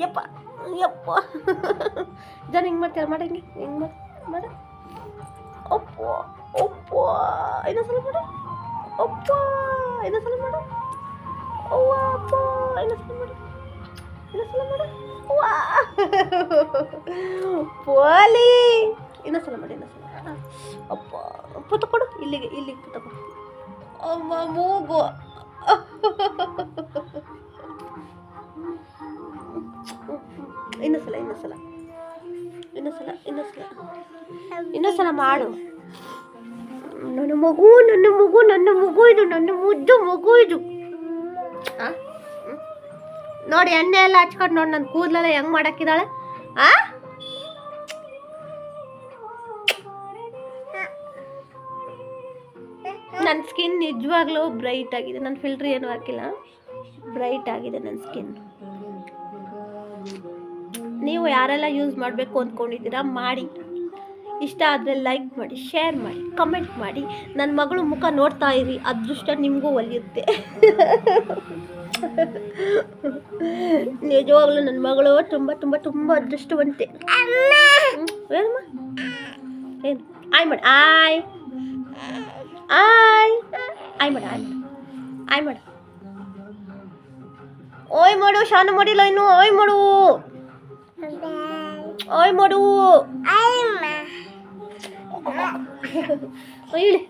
ಯಪ್ಪ ಯಪ್ಪ ಜನ ಹಿಂಗೆ ಮಾಡ್ತೀರ ಮಾಡಿ ಹಿಂಗೆ ಹಿಂಗೆ ಮಾಡಿ ಮಾಡು ಅಪ್ಪ ಅಪ್ಪ ಇನ್ನೊಂದ್ಸಲ ಮಾಡು ಅಪ್ಪ ಇನ್ನೊಂದ್ಸಲ ಮಾಡು ಅವ್ವ ಅಪ್ಪ ಇನ್ನೊಂದ್ಸಲ ಮಾಡು ಇನ್ನೊಂದ್ಸಲ ಮಾಡು ವಾ ಪೋಲಿ ಇನ್ನೊಂದ್ಸಲ ಮಾಡಿ. ಇನ್ನೊಂದ್ಸಲ ಅಪ್ಪ ಪುತ ಕೊಡು. ಇಲ್ಲಿಗೆ ಇಲ್ಲಿಗೆ ಕೊಡು. ಅಮ್ಮ, ಮೂಗು. ಇನ್ನೊಂದ್ಸಲ ಇನ್ನೊಂದ್ಸಲ ಇನ್ನೊಂದ್ಸಲ ಇನ್ನೊಂದ್ಸಲ ಇನ್ನೊಂದ್ಸಲ ಮಾಡು. ನನ್ನ ಮಗು ನನ್ನ ಮಗು ನನ್ನ ಮಗು ಇದು, ನನ್ನ ಮುದ್ದು ಮಗು ಇದು. ನೋಡಿ ಎಣ್ಣೆ ಎಲ್ಲ ಹಚ್ಕೊಂಡು ನೋಡಿ ನನ್ನ ಕೂದಲೆಲ್ಲ ಹೆಂಗ್ ಮಾಡಕ್ಕಿದ್ದಾಳೆ. ಆ? ನನ್ನ ಸ್ಕಿನ್ ನಿಜವಾಗ್ಲೂ ಬ್ರೈಟ್ ಆಗಿದೆ. ನನ್ನ ಫಿಲ್ಟ್ರ್ ಏನು ಹಾಕಿಲ್ಲ. ಬ್ರೈಟ್ ಆಗಿದೆ ನನ್ನ ಸ್ಕಿನ್. ನೀವು ಯಾರೆಲ್ಲ ಯೂಸ್ ಮಾಡಬೇಕು ಅಂದ್ಕೊಂಡಿದ್ದೀರಾ, ಮಾಡಿ. ಇಷ್ಟ ಆದರೆ ಲೈಕ್ ಮಾಡಿ, ಶೇರ್ ಮಾಡಿ, ಕಮೆಂಟ್ ಮಾಡಿ. ನನ್ನ ಮಗಳು ಮುಖ ನೋಡ್ತಾ ಇರಿ, ಅದೃಷ್ಟ ನಿಮಗೂ ಒಲಿಯುತ್ತೆ. ನಿಜವಾಗ್ಲೂ ನನ್ನ ಮಗಳು ತುಂಬ ತುಂಬ ತುಂಬ ಅದೃಷ್ಟವಂತೆ ಹ್ಮ್, ಏನಮ್ಮ ಏನು ಆಯ್ ಮಾಡಿ ಆಯ್ ಆಯ್ ಆಯ್ ಮಾಡು ಆಯ್ ಮಾಡು ಆಯ್ ಮಾಡು ಓಯ್ ಮಾಡು ಶಾನ ಮಾಡಿಲ್ಲ ಇನ್ನು ಓಯ್ ಮಾಡು ಓಯ್ ಮಾಡು ಹೇಳಿ